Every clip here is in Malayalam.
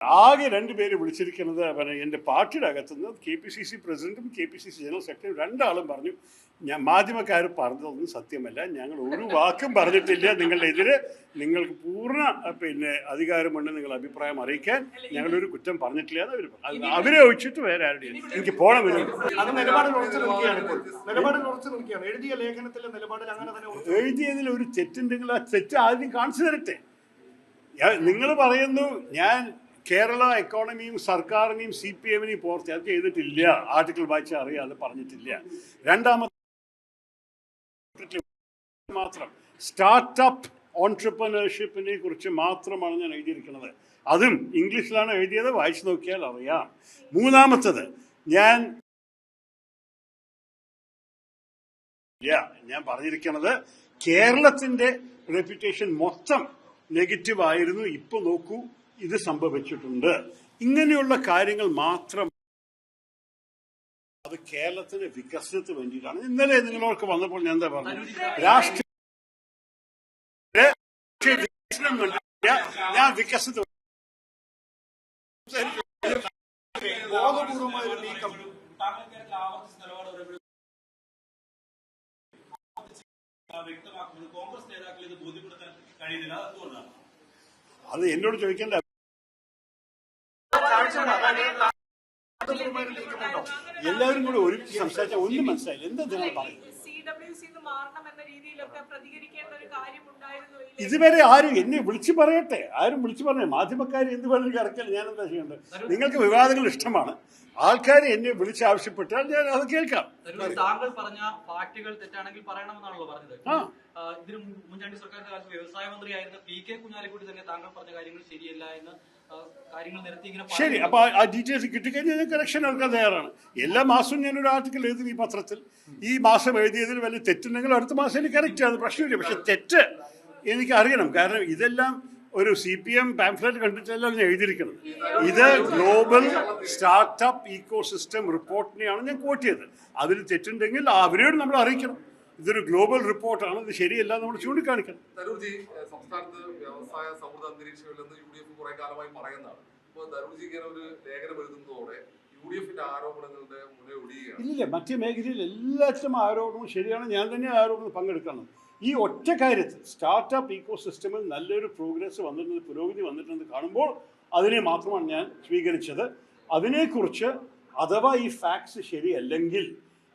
ആകെ രണ്ട് പേര് വിളിച്ചിരിക്കുന്നത് പിന്നെ എന്റെ പാർട്ടിയുടെ അകത്തുനിന്ന് കെ പി സി സി പ്രസിഡന്റും K P C C general സെക്രട്ടറിയും രണ്ടാളും പറഞ്ഞു ഞാൻ മാധ്യമക്കാർ പറഞ്ഞതൊന്നും സത്യമല്ല. ഞങ്ങൾ ഒരു വാക്കും പറഞ്ഞിട്ടില്ല. നിങ്ങളുടെ എതിരെ നിങ്ങൾക്ക് പൂർണ പിന്നെ അധികാരമുണ്ട് നിങ്ങൾ അഭിപ്രായം അറിയിക്കാൻ. ഞങ്ങളൊരു കുറ്റം പറഞ്ഞിട്ടില്ല എന്ന് അവർ പറഞ്ഞു. അവരെ ഒഴിച്ചിട്ട് വേറെ ആരുടെയും എനിക്ക് പോകണം എഴുതിയതിൽ ഒരു തെറ്റുണ്ടെങ്കിൽ ആ തെറ്റ് ആദ്യം കാണിച്ചു തരട്ടെ. നിങ്ങൾ പറയുന്നു ഞാൻ കേരള എക്കോണമിയും സർക്കാരിനെയും സി പി എമ്മിനെയും പോർത്തി. അത് ചെയ്തിട്ടില്ല. ആർട്ടിക്കിൾ വായിച്ച അറിയാം. അത് പറഞ്ഞിട്ടില്ല. രണ്ടാമത്തെ മാത്രം. സ്റ്റാർട്ടപ്പ് ഓൺട്രപ്രനർഷിപ്പിനെ കുറിച്ച് മാത്രമാണ് ഞാൻ എഴുതിയിരിക്കുന്നത്. അതും ഇംഗ്ലീഷിലാണ് എഴുതിയത്. വായിച്ചു നോക്കിയാൽ അറിയാം. മൂന്നാമത്തത് ഞാൻ ഞാൻ പറഞ്ഞിരിക്കുന്നത് കേരളത്തിന്റെ റെപ്യൂട്ടേഷൻ മൊത്തം നെഗറ്റീവ് ആയിരുന്നു. ഇപ്പൊ നോക്കൂ ഇത് സംഭവിച്ചിട്ടുണ്ട്. ഇങ്ങനെയുള്ള കാര്യങ്ങൾ മാത്രം അത് കേരളത്തിന്റെ വികസനത്തിന് വേണ്ടിയിട്ടാണ്. ഇന്നലെ നിങ്ങളോർക്ക് വന്നപ്പോൾ ഞാൻ എന്താ പറഞ്ഞു രാഷ്ട്രീയ വികസനം കണ്ടില്ല ഞാൻ വികസനത്തിന് ബോധപൂർവമായ ഒരു നീക്കം. വ്യക്തമാക്കുന്നത് കോൺഗ്രസ് നേതാക്കൾ ഇത് ബോധ്യപ്പെടുത്താൻ കഴിയുന്നില്ല. അത് എന്തുകൊണ്ടാണ് അത് എന്നോട് ചോദിക്കേണ്ട എല്ലാവരും കൂടെ ഒരുമിച്ച് സംസാരിച്ചാൽ ഒന്നും മനസ്സിലായില്ല. എന്താ നിങ്ങൾ പറയുന്നത് സി ഡബ്ല്യു സി മാറണം എന്ന രീതിയിലൊക്കെ പ്രതികരിക്കേണ്ട ഒരു കാര്യമുണ്ടായിരുന്നു ഇല്ലേ? ഇതുവരെ ആരും എന്നെ വിളിച്ചു പറയട്ടെ. ആരും വിളിച്ചു പറഞ്ഞേ. മാധ്യമക്കാർ എന്ത് വേണമെങ്കിൽ ഇറക്കൽ ഞാൻ എന്താ ചെയ്യേണ്ടത്? നിങ്ങൾക്ക് വിവാദങ്ങൾ ഇഷ്ടമാണ്. ആൾക്കാർ എന്നെ വിളിച്ച് ആവശ്യപ്പെട്ടാൽ ഞാൻ അത് കേൾക്കാം. താങ്കൾ പറഞ്ഞ ഫാക്ടുകൾ തെറ്റാണെങ്കിൽ പറയണമെന്നാണല്ലോ പറഞ്ഞത്. ഇതിന് മുൻ- മുൻചാണ്ടി സർക്കാരിന്റെ കാലത്ത് വ്യവസായ മന്ത്രിയായിരുന്ന പി കെ കുഞ്ഞാലിക്കുട്ടി തന്നെ താങ്കൾ പറഞ്ഞ കാര്യങ്ങൾ ശരിയല്ല എന്ന് ശരി. അപ്പൊ ആ- ഡീറ്റെയിൽസ് കിട്ടിക്കഴിഞ്ഞാൽ ഞാൻ കറക്ഷൻ എടുക്കാൻ തയ്യാറാണ്. എല്ലാ മാസവും ഞാൻ ഒരു ആർട്ടിക്കൽ എഴുതി ഈ പത്രത്തിൽ. ഈ മാസം എഴുതിയതിൽ വലിയ തെറ്റുണ്ടെങ്കിൽ അടുത്ത മാസം എനിക്ക് കറക്റ്റ് ആണ് പ്രശ്നമില്ല. പക്ഷെ തെറ്റ് എനിക്ക് അറിയണം. കാരണം ഇതെല്ലാം ഒരു സി പി എം പാംഫ്ലറ്റ് കണ്ടിട്ടല്ല ഞാൻ എഴുതിയിരിക്കുന്നത്. ഇത് ഗ്ലോബൽ സ്റ്റാർട്ടപ്പ് ഇക്കോ സിസ്റ്റം റിപ്പോർട്ടിനെയാണ് ഞാൻ കോട്ട് ചെയ്തത്. അതിൽ തെറ്റുണ്ടെങ്കിൽ അവരോട് നമ്മൾ അറിയിക്കണം. ഇതൊരു ഗ്ലോബൽ റിപ്പോർട്ടാണ് ഇത് ശരിയല്ല നമ്മൾ ചൂണ്ടിക്കാണിക്കണം. തരൂർജി സംസ്ഥാനത്ത് വ്യവസായ സൗഹൃദ അന്തരീക്ഷമില്ലെന്ന് യു ഡി എഫ് കുറെ കാലമായി പറയുന്നതാണ്. അപ്പോൾ തരൂർജി ഇങ്ങനെ ഒരു ലേഖനം എഴുതുന്നതോടെ യു ഡി എഫിന്റെ ആരോപണങ്ങളുടെ മുന ഒടിയുകയാണ്. ഇല്ലില്ല മറ്റ് മേഖലയിൽ എല്ലാത്തിലും ആരോപണവും ശരിയാണ്. ഞാൻ തന്നെ ആരോപണം പങ്കെടുക്കണം. ഈ ഒറ്റ കാര്യത്തിൽ സ്റ്റാർട്ടപ്പ് ഈക്കോ സിസ്റ്റമിൽ നല്ലൊരു പ്രോഗ്രസ് വന്നിട്ടുണ്ട് പുരോഗതി വന്നിട്ടുണ്ട് കാണുമ്പോൾ അതിനെ മാത്രമാണ് ഞാൻ സ്വീകരിച്ചത്. അതിനെക്കുറിച്ച് അഥവാ ഈ ഫാക്ട്സ് ശരിയല്ലെങ്കിൽ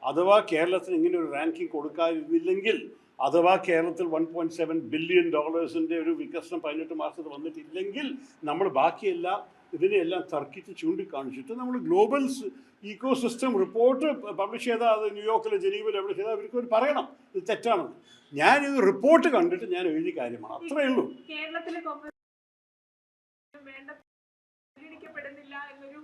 അഥവാ കേരളത്തിന് ഇങ്ങനെ ഒരു റാങ്കിങ് കൊടുക്കാതില്ലെങ്കിൽ അഥവാ കേരളത്തിൽ വൺ പോയിന്റ് സെവൻ ബില്യൺ ഡോളേഴ്സിന്റെ ഒരു വികസനം പതിനെട്ട് മാസത്തിൽ വന്നിട്ടില്ലെങ്കിൽ നമ്മൾ ബാക്കിയെല്ലാം ഇതിനെയെല്ലാം തർക്കിച്ച് ചൂണ്ടിക്കാണിച്ചിട്ട് നമ്മൾ global eco system report publish ചെയ്താൽ അത് ന്യൂയോർക്കിലെ ജനീവിൽ എവിടെ ചെയ്താൽ അവർക്ക് ഒരു പറയണം. ഇത് തെറ്റാണെന്ന്. ഞാൻ ഇത് റിപ്പോർട്ട് കണ്ടിട്ട് ഞാൻ എഴുതിയ കാര്യമാണ്. അത്രയേ ഉള്ളൂ. കേരളത്തിലെ വേണ്ട പരിഗണിക്കപ്പെടുന്നില്ല എന്നൊരു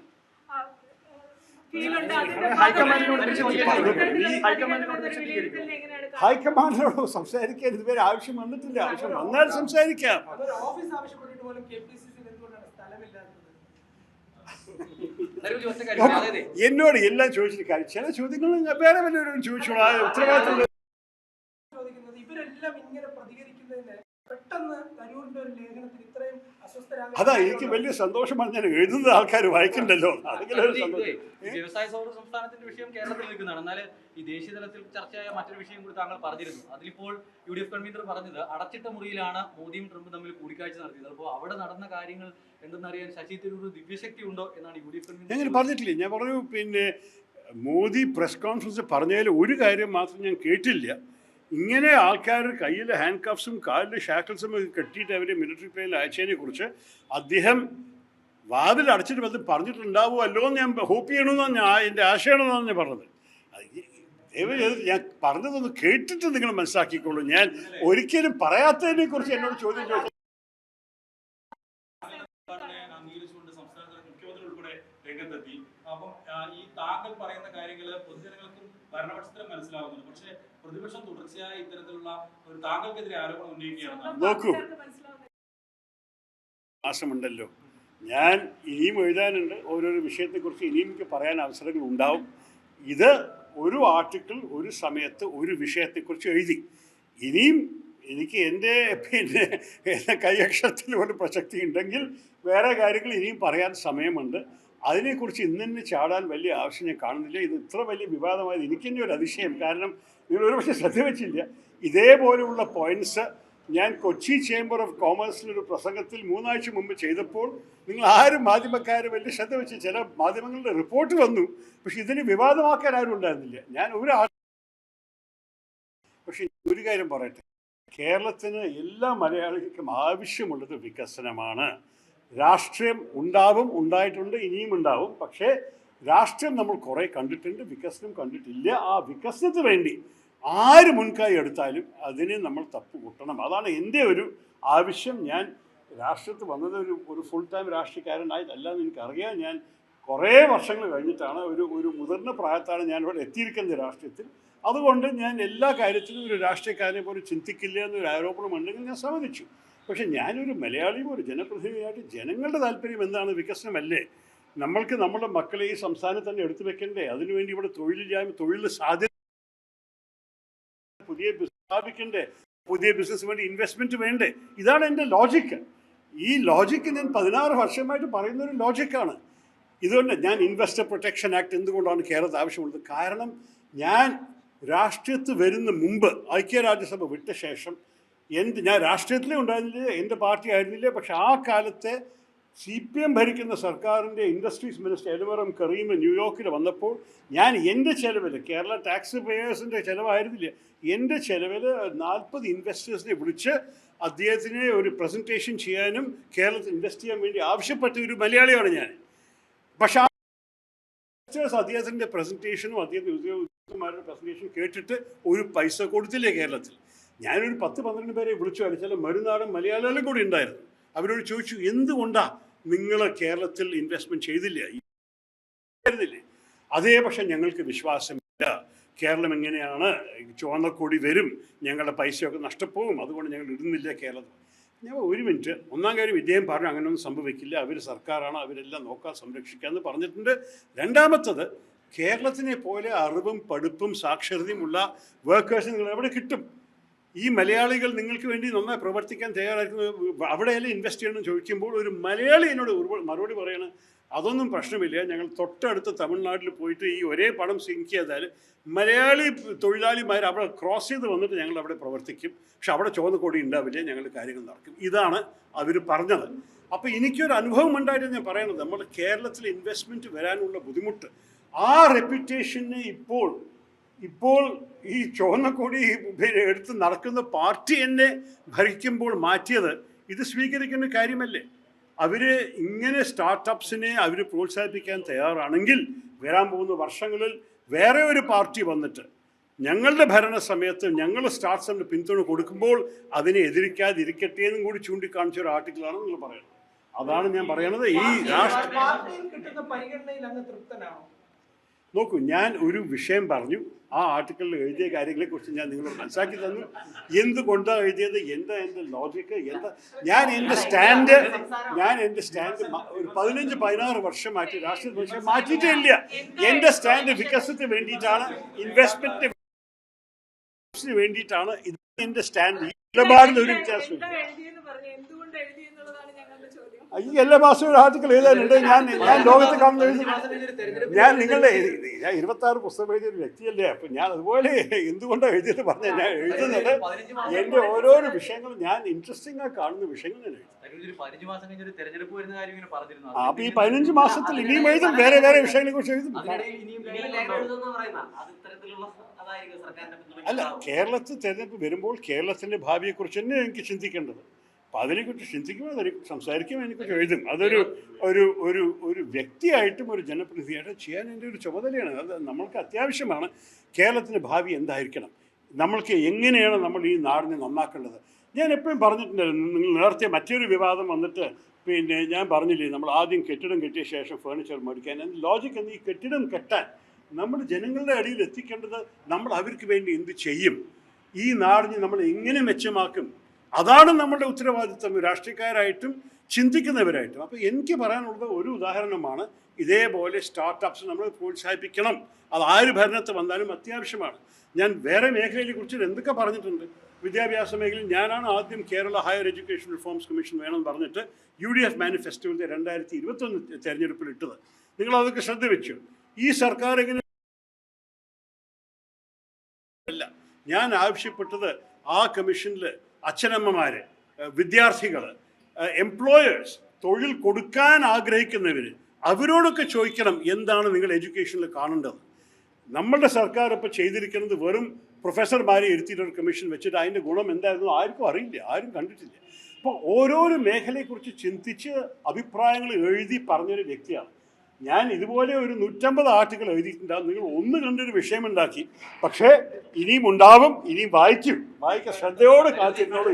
ഹൈക്കമാൻഡിനോട് സംസാരിക്കാൻ ഇതുവരെ ആവശ്യം വന്നിട്ടില്ല. ആവശ്യം വന്നാൽ സംസാരിക്കാം. എന്നോട് എല്ലാം ചോദിച്ചിട്ട് കാര്യം. ചില ചോദ്യങ്ങൾ വേറെ വല്ലവരോടും ചോദിച്ചോളൂ. ഉത്തരവാദിത്തം ചോദിക്കുന്നത് ഇവരെല്ലാം ഇങ്ങനെ അതാ എനിക്ക് വലിയ സന്തോഷമാണ് ഞാൻ എഴുതുന്ന ആൾക്കാർ വായിക്കണ്ടല്ലോ. വ്യവസായ സൗഹൃദ സംസ്ഥാനത്തിന്റെ വിഷയം കേരളത്തിൽ നിൽക്കുന്നതാണ്. എന്നാൽ ഈ ദേശീയ തലത്തിൽ ചർച്ചയായ മറ്റൊരു വിഷയം കൂടി താങ്കൾ പറഞ്ഞിരുന്നു. അതിലിപ്പോൾ യു ഡി എഫ് കൺവീനർ പറഞ്ഞത് അടച്ചിട്ട മുറിയിലാണ് മോദിയും ട്രംപും തമ്മിൽ കൂടിക്കാഴ്ച നടത്തിയത്. അപ്പോൾ അവിടെ നടന്ന കാര്യങ്ങൾ എന്തെന്നറിയാൻ ശശി തരൂർ ദിവ്യശക്തി ഉണ്ടോ എന്നാണ് യു ഡി എഫ് കൺവീനർ ഞാൻ പറഞ്ഞിട്ടില്ലേ? ഞാൻ പറഞ്ഞു പിന്നെ മോദി പ്രസ് കോൺഫറൻസ് പറഞ്ഞതിൽ ഒരു കാര്യം മാത്രം ഞാൻ കേട്ടില്ല. ഇങ്ങനെ ആൾക്കാർ കയ്യിൽ ഹാൻഡ് കഫ്സും കാലിൽ ഷാക്കിൾസും ഒക്കെ കെട്ടിയിട്ട് അവരെ മിലിറ്ററി പ്ലെയിനിൽ അയച്ചതിനെ കുറിച്ച് അദ്ദേഹം വാതിൽ അടച്ചിട്ട് വന്ന് പറഞ്ഞിട്ടുണ്ടാവുമല്ലോ എന്ന് ഞാൻ ഹോപ്പ് ചെയ്യണമെന്നാണ് ഞാൻ എന്റെ ആശയമാണെന്നാണ് ഞാൻ പറഞ്ഞത്. ഞാൻ പറഞ്ഞതൊന്ന് കേട്ടിട്ട് നിങ്ങൾ മനസ്സിലാക്കിക്കോളൂ. ഞാൻ ഒരിക്കലും പറയാത്തതിനെ കുറിച്ച് എന്നോട് ചോദ്യം ചോദിച്ചു. അപ്പം ഈ താങ്കൾ പറയുന്ന കാര്യങ്ങൾ പൊതുജനങ്ങൾക്കും ഭരണപക്ഷത്തിനും മനസ്സിലാവുന്നുണ്ട്. പക്ഷേ പ്രതിപക്ഷം തുടർച്ചയായി ഇത്തരത്തിലുള്ള ഒരു താങ്കൾക്കെതിരെ ആരോപണം ഉന്നയിക്കുകയാണ്. നോക്കൂ. ആശമുണ്ടല്ലോ. ഞാൻ ഇനിയും എഴുതാനുണ്ട്. ഓരോരോ വിഷയത്തെക്കുറിച്ച് ഇനിയും എനിക്ക് പറയാൻ അവസരങ്ങൾ ഉണ്ടാവും. ഇത് ഒരു ആർട്ടിക്കിൾ ഒരു സമയത്ത് ഒരു വിഷയത്തെക്കുറിച്ച് എഴുതി. ഇനിയും എനിക്ക് എന്റെ പിന്നെ കൈയക്ഷരത്തിൽ ഒരു പ്രസക്തി ഉണ്ടെങ്കിൽ വേറെ കാര്യങ്ങൾ ഇനിയും പറയാൻ സമയമുണ്ട്. അതിനെക്കുറിച്ച് ഇന്ന് തന്നെ ചാടാൻ വലിയ ആവശ്യം ഞാൻ കാണുന്നില്ല. ഇത് ഇത്ര വലിയ വിവാദമായത് എനിക്ക് തന്നെ ഒരു അതിശയം. കാരണം നിങ്ങൾ ഒരുപക്ഷെ ശ്രദ്ധ വെച്ചില്ല. ഇതേപോലെയുള്ള പോയിന്റ്സ് ഞാൻ കൊച്ചി ചേംബർ ഓഫ് കോമേഴ്സിലൊരു പ്രസംഗത്തിൽ മൂന്നാഴ്ച മുമ്പ് ചെയ്തപ്പോൾ നിങ്ങൾ ആരും മാധ്യമക്കാർ വലിയ ശ്രദ്ധ വെച്ച് ചില മാധ്യമങ്ങളുടെ റിപ്പോർട്ട് വന്നു. പക്ഷെ ഇതിന് വിവാദമാക്കാൻ ആരും ഉണ്ടായിരുന്നില്ല. ഞാൻ ഒരു ആ- പക്ഷെ ഒരു കാര്യം പറയട്ടെ. കേരളത്തിന് എല്ലാ മലയാളികൾക്കും ആവശ്യമുള്ളത് വികസനമാണ്. രാഷ്ട്രീയം ഉണ്ടാവും ഉണ്ടായിട്ടുണ്ട് ഇനിയും ഉണ്ടാവും. പക്ഷേ രാഷ്ട്രീയം നമ്മൾ കുറേ കണ്ടിട്ടുണ്ട് വികസനം കണ്ടിട്ടില്ല. ആ വികസനത്തിന് വേണ്ടി ആര് മുൻകൈ എടുത്താലും അതിനെ നമ്മൾ തപ്പ് കൂട്ടണം. അതാണ് എന്റെ ഒരു ആവശ്യം. ഞാൻ രാഷ്ട്രീയത്തിൽ വന്നത് ഒരു ഒരു ഫുൾ ടൈം രാഷ്ട്രീയക്കാരനായിട്ടല്ല എന്ന് എനിക്കറിയാം. ഞാൻ കുറേ വർഷങ്ങൾ കഴിഞ്ഞിട്ടാണ് ഒരു ഒരു മുതിർന്ന പ്രായത്താണ് ഞാൻ ഇവിടെ എത്തിയിരിക്കുന്നത് രാഷ്ട്രീയത്തിൽ. അതുകൊണ്ട് ഞാൻ എല്ലാ കാര്യത്തിലും ഒരു രാഷ്ട്രീയക്കാരനെ പോലും ചിന്തിക്കില്ല എന്നൊരു ആരോപണം ഉണ്ടെങ്കിൽ ഞാൻ സമ്മതിച്ചു. പക്ഷെ ഞാനൊരു മലയാളിയും ഒരു ജനപ്രതിനിധിയായിട്ട് ജനങ്ങളുടെ താല്പര്യം എന്താണ്? വികസനമല്ലേ? നമ്മൾക്ക് നമ്മുടെ മക്കളെ ഈ സംസ്ഥാനത്ത് തന്നെ എടുത്തു വെക്കണ്ടേ? അതിനുവേണ്ടി ഇവിടെ തൊഴിലില്ലായ്മ തൊഴിൽ സാധ്യത പുതിയ സ്ഥാപിക്കണ്ടേ? പുതിയ ബിസിനസ് വേണ്ടി ഇൻവെസ്റ്റ്മെന്റ് വേണ്ടേ? ഇതാണ് എന്റെ ലോജിക്ക് ഈ ലോജിക്ക് ഞാൻ പതിനാറ് വർഷമായിട്ട് പറയുന്ന ഒരു ലോജിക്കാണ് ഇതുകൊണ്ട് ഞാൻ ഇൻവെസ്റ്റർ പ്രൊട്ടക്ഷൻ ആക്ട് എന്തുകൊണ്ടാണ് കേരളത്തിൽ ആവശ്യമുള്ളത്? കാരണം ഞാൻ രാഷ്ട്രീയത്ത് വരുന്ന മുമ്പ് ഐക്യരാജ്യസഭ വിട്ട ശേഷം എന്ത് ഞാൻ രാഷ്ട്രീയത്തിലേ ഉണ്ടായിരുന്നില്ല എന്റെ പാർട്ടി ആയിരുന്നില്ല പക്ഷെ ആ കാലത്തെ സി പി എം ഭരിക്കുന്ന സർക്കാരിന്റെ ഇൻഡസ്ട്രീസ് മിനിസ്റ്റർ എലവറം കറീം ന്യൂയോർക്കിൽ വന്നപ്പോൾ ഞാൻ എന്റെ ചിലവിൽ കേരള ടാക്സ് പേയേഴ്സിന്റെ ചിലവായിരുന്നില്ല എന്റെ ചിലവിൽ നാൽപ്പത് ഇൻവെസ്റ്റേഴ്സിനെ വിളിച്ച് അദ്ദേഹത്തിനെ ഒരു പ്രസന്റേഷൻ ചെയ്യാനും കേരളത്തിൽ ഇൻവെസ്റ്റ് ചെയ്യാൻ വേണ്ടി ആവശ്യപ്പെട്ട ഒരു മലയാളിയാണ് ഞാൻ. പക്ഷേ ഇൻവെസ്റ്റേഴ്സ് അദ്ദേഹത്തിന്റെ പ്രസന്റേഷനും അദ്ദേഹത്തിന്റെ ഉദ്യോഗസ്ഥന്മാരുടെ പ്രസന്റേഷൻ കേട്ടിട്ട് ഒരു പൈസ കൊടുത്തില്ലേ കേരളത്തിൽ? ഞാനൊരു പത്ത് പന്ത്രണ്ട് പേരെ വിളിച്ചു അയച്ചാൽ മരുന്നാടും മലയാളികളും കൂടി ഉണ്ടായിരുന്നു. അവരോട് ചോദിച്ചു എന്തുകൊണ്ടാ നിങ്ങൾ കേരളത്തിൽ ഇൻവെസ്റ്റ്മെന്റ് ചെയ്തില്ല? ആയിരുന്നില്ലേ അതേ പക്ഷെ ഞങ്ങൾക്ക് വിശ്വാസമില്ല. കേരളം എങ്ങനെയാണ് ചുവന്ന കൊടി വരും ഞങ്ങളുടെ പൈസയൊക്കെ നഷ്ടപ്പോകും അതുകൊണ്ട് ഞങ്ങൾ ഇടുന്നില്ല കേരളത്തിൽ. ഞാൻ ഒരു മിനിറ്റ് ഒന്നാം കാര്യം ഇദ്ദേഹം പറഞ്ഞു അങ്ങനെയൊന്നും സംഭവിക്കില്ല അവർ സർക്കാരാണ് അവരെല്ലാം നോക്കാൻ സംരക്ഷിക്കാമെന്ന് പറഞ്ഞിട്ടുണ്ട്. രണ്ടാമത്തത് കേരളത്തിനെ പോലെ അറിവും പഠിപ്പും സാക്ഷരതയും ഉള്ള വർക്കേഴ്സ് നിങ്ങൾ എവിടെ കിട്ടും? ഈ മലയാളികൾ നിങ്ങൾക്ക് വേണ്ടി നന്നായി പ്രവർത്തിക്കാൻ തയ്യാറായിരിക്കുന്നത് അവിടെയല്ലേ ഇൻവെസ്റ്റ് ചെയ്യണമെന്ന് ചോദിക്കുമ്പോൾ ഒരു മലയാളി എന്നോട് മറുപടി പറയണം അതൊന്നും പ്രശ്നമില്ല. ഞങ്ങൾ തൊട്ടടുത്ത് തമിഴ്നാട്ടിൽ പോയിട്ട് ഈ ഒരേ പടം സിങ്ക് ചെയ്താൽ മലയാളി തൊഴിലാളിമാർ അവിടെ ക്രോസ് ചെയ്ത് വന്നിട്ട് ഞങ്ങൾ അവിടെ പ്രവർത്തിക്കും. പക്ഷെ അവിടെ ചുവന്ന കൊടി ഉണ്ടാവില്ല. ഞങ്ങൾ കാര്യങ്ങൾ നടക്കും. ഇതാണ് അവർ പറഞ്ഞത്. അപ്പോൾ എനിക്കൊരു അനുഭവം ഉണ്ടായിട്ട് ഞാൻ പറയണത് നമ്മുടെ കേരളത്തിൽ ഇൻവെസ്റ്റ്മെന്റ് വരാനുള്ള ബുദ്ധിമുട്ട് ആ റെപ്യൂട്ടേഷനെ ഇപ്പോൾ ഇപ്പോൾ ഈ ചുവന്ന കൊടി പിന്നെ എടുത്ത് നടക്കുന്ന പാർട്ടി എന്നെ ഭരിക്കുമ്പോൾ മാറ്റിയത് ഇത് സ്വീകരിക്കുന്ന കാര്യമല്ലേ? അവർ ഇങ്ങനെ സ്റ്റാർട്ടപ്സിനെ അവർ പ്രോത്സാഹിപ്പിക്കാൻ തയ്യാറാണെങ്കിൽ വരാൻ പോകുന്ന വർഷങ്ങളിൽ വേറെ ഒരു പാർട്ടി വന്നിട്ട് ഞങ്ങളുടെ ഭരണ സമയത്ത് ഞങ്ങൾ സ്റ്റാർട്ട്സിന് പിന്തുണ കൊടുക്കുമ്പോൾ അതിനെ എതിരിക്കാതിരിക്കട്ടെ എന്നും കൂടി ചൂണ്ടിക്കാണിച്ച ഒരു ആർട്ടിക്കിളാണ് നിങ്ങൾ പറയുന്നത്. അതാണ് ഞാൻ പറയുന്നത് ഈ രാഷ്ട്ര നോക്കൂ ഞാൻ ഒരു വിഷയം പറഞ്ഞു. ആ ആർട്ടിക്കിളിൽ എഴുതിയ കാര്യങ്ങളെക്കുറിച്ച് ഞാൻ നിങ്ങളോട് മനസ്സിലാക്കി തന്നു. എന്തുകൊണ്ടാണ് എഴുതിയത്? എന്താ എന്റെ ലോജിക്ക് എന്താ? ഞാൻ എന്റെ സ്റ്റാൻഡ് ഞാൻ എന്റെ സ്റ്റാൻഡ് ഒരു പതിനഞ്ച് പതിനാറ് വർഷമായിട്ട് രാഷ്ട്രീയ പക്ഷേ മാറ്റിയിട്ടേ ഇല്ല എന്റെ സ്റ്റാൻഡ് വികസനത്തിന് വേണ്ടിയിട്ടാണ് ഇൻവെസ്റ്റ്മെന്റിന് വേണ്ടിയിട്ടാണ് ഇത് എന്റെ സ്റ്റാൻഡ്. നിലപാടിൽ ഒരു വ്യത്യാസമില്ല. ഈ എല്ലാ മാസവും ഒരു ആർട്ടിക്കിൾ എഴുതാനുണ്ട്. ഞാൻ ഞാൻ ലോകത്ത് കാണുന്ന എഴുതി ഞാൻ നിങ്ങളുടെ ഞാൻ ഇരുപത്തി ആറ് പുസ്തകം എഴുതിയ ഒരു വ്യക്തിയല്ലേ. അപ്പൊ ഞാൻ അതുപോലെ എന്തുകൊണ്ടാണ് എഴുതിയത് പറഞ്ഞ ഞാൻ എഴുതുന്നത്? എന്റെ ഓരോരോ വിഷയങ്ങളും ഞാൻ ഇൻട്രസ്റ്റിംഗ് ആയി കാണുന്ന വിഷയങ്ങൾ ഞാൻ എഴുതും. ഒരു മാസം കഴിഞ്ഞ ഒരു തെരഞ്ഞെടുപ്പ് വരുന്ന കാര്യം ഇങ്ങനെ പറഞ്ഞിരുന്നു. ആ, അപ്പൊ ഈ പതിനഞ്ച് മാസത്തിൽ ഇനിയും എഴുതും വേറെ വേറെ വിഷയങ്ങളെ കുറിച്ച് എഴുതും. അല്ല കേരളത്തിൽ തെരഞ്ഞെടുപ്പ് വരുമ്പോൾ കേരളത്തിന്റെ ഭാവിയെക്കുറിച്ച് തന്നെ എനിക്ക് ചിന്തിക്കേണ്ടത്. അപ്പൊ അതിനെക്കുറിച്ച് ചിന്തിക്കും അതിനെക്കുറിച്ച് സംസാരിക്കും അതിനെക്കുറിച്ച് എഴുതും. അതൊരു ഒരു ഒരു ഒരു വ്യക്തിയായിട്ടും ഒരു ജനപ്രതിനിധിയായിട്ടും ചെയ്യാൻ എന്റെ ഒരു ചുമതലയാണ്. അത് നമ്മൾക്ക് അത്യാവശ്യമാണ്. കേരളത്തിന്റെ ഭാവി എന്തായിരിക്കണം? നമ്മൾക്ക് എങ്ങനെയാണ് നമ്മൾ ഈ നാടിനെ നന്നാക്കേണ്ടത്? ഞാൻ എപ്പോഴും പറഞ്ഞിട്ടുണ്ടായിരുന്നു നിങ്ങൾ നേരത്തെ മറ്റൊരു വിവാദം വന്നിട്ട് പിന്നെ ഞാൻ പറഞ്ഞില്ലേ നമ്മൾ ആദ്യം കെട്ടിടം കെട്ടിയ ശേഷം ഫേർണിച്ചർ മേടിക്കാൻ. ലോജിക്ക് എന്ന് ഈ കെട്ടിടം കെട്ടാൻ നമ്മൾ ജനങ്ങളുടെ അടിയിൽ എത്തിക്കേണ്ടത് നമ്മൾ അവർക്ക് വേണ്ടി എന്ത് ചെയ്യും? ഈ നാടിനെ നമ്മൾ എങ്ങനെ മെച്ചമാക്കും? അതാണ് നമ്മുടെ ഉത്തരവാദിത്വം രാഷ്ട്രീയക്കാരായിട്ടും ചിന്തിക്കുന്നവരായിട്ടും. അപ്പോൾ എനിക്ക് പറയാനുള്ളത് ഒരു ഉദാഹരണമാണ്. ഇതേപോലെ സ്റ്റാർട്ടപ്സ് നമ്മൾ പ്രോത്സാഹിപ്പിക്കണം. അത് ആര് ഭരണത്ത് വന്നാലും അത്യാവശ്യമാണ്. ഞാൻ വേറെ മേഖലയെ കുറിച്ച് എന്തൊക്കെ പറഞ്ഞിട്ടുണ്ട്? വിദ്യാഭ്യാസ മേഖലയിൽ ഞാനാണ് ആദ്യം Kerala higher education reforms commission വേണമെന്ന് പറഞ്ഞിട്ട് യു ഡി എഫ് മാനിഫെസ്റ്റോയിലെ രണ്ടായിരത്തി ഇരുപത്തൊന്ന് തെരഞ്ഞെടുപ്പിൽ ഇട്ടത്. നിങ്ങൾ അതൊക്കെ ശ്രദ്ധ വെച്ചു. ഈ സർക്കാർ എങ്ങനെ അല്ല. ഞാൻ ആവശ്യപ്പെട്ടത് ആ കമ്മീഷനിൽ അച്ഛനമ്മമാര് വിദ്യാർത്ഥികൾ എംപ്ലോയേഴ്സ് തൊഴിൽ കൊടുക്കാൻ ആഗ്രഹിക്കുന്നവർ അവരോടൊക്കെ ചോദിക്കണം എന്താണ് നിങ്ങൾ എഡ്യൂക്കേഷനിൽ കാണേണ്ടത്. നമ്മളുടെ സർക്കാർ ഇപ്പോൾ ചെയ്തിരിക്കുന്നത് വെറും പ്രൊഫസർമാരെ ഇരുത്തിയിട്ടൊരു കമ്മീഷൻ വെച്ചിട്ട് അതിന്റെ ഗുണം എന്തായിരുന്നു ആർക്കും അറിയില്ല ആരും കണ്ടിട്ടില്ല. അപ്പോൾ ഓരോരോ മേഖലയെക്കുറിച്ച് ചിന്തിച്ച് അഭിപ്രായങ്ങൾ എഴുതി പറഞ്ഞൊരു വ്യക്തിയാണ്. ഞാൻ ഇതുപോലെ ഒരു നൂറ്റമ്പത് ആർട്ടിക്കിൾ എഴുതിയിട്ടുണ്ടാകും നിങ്ങൾ ഒന്ന് കണ്ടൊരു വിഷയമുണ്ടാക്കി. പക്ഷേ ഇനിയും ഉണ്ടാവും ഇനിയും വായിക്കും. വായിക്ക. ശ്രദ്ധയോട് കാത്തിരുന്നോട്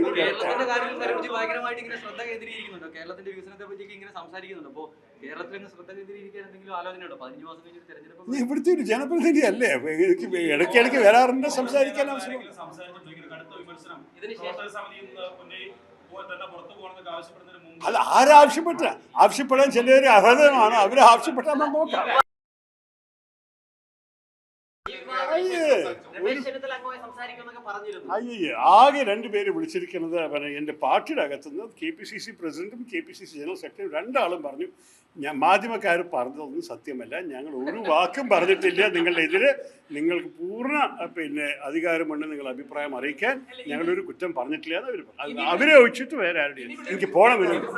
ഇനി ഇവിടുത്തെ ഒരു ജനപ്രതിനിധി അല്ലേ? ഇടയ്ക്ക് ഇടയ്ക്കിടയ്ക്ക് വരാറുണ്ട് സംസാരിക്കാൻ അവസരം. അല്ല ആരാവശ്യപ്പെട്ട ആവശ്യപ്പെടാൻ ചിലർ അർഹതമാണ് അവരെ ആവശ്യപ്പെട്ടാൽ നോക്കാം. അയ്യേ ആകെ രണ്ടുപേര് വിളിച്ചിരിക്കുന്നത് പിന്നെ എന്റെ പാർട്ടിയുടെ അകത്തുനിന്ന് കെ പി സി സി പ്രസിഡന്റും K P C C general സെക്രട്ടറിയും രണ്ടാളും പറഞ്ഞു ഞാൻ മാധ്യമക്കാർ പറഞ്ഞതൊന്നും സത്യമല്ല ഞങ്ങൾ ഒരു വാക്കും പറഞ്ഞിട്ടില്ല നിങ്ങളുടെ എതിരെ നിങ്ങൾക്ക് പൂർണ പിന്നെ അധികാരമുണ്ട് നിങ്ങൾ അഭിപ്രായം അറിയിക്കാൻ ഞങ്ങളൊരു കുറ്റം പറഞ്ഞിട്ടില്ല എന്ന് അവർ പറഞ്ഞു. അവരെ ഒഴിച്ചിട്ട് വേറെ ആരുടെയും എനിക്ക് പോകണമെന്നുണ്ട്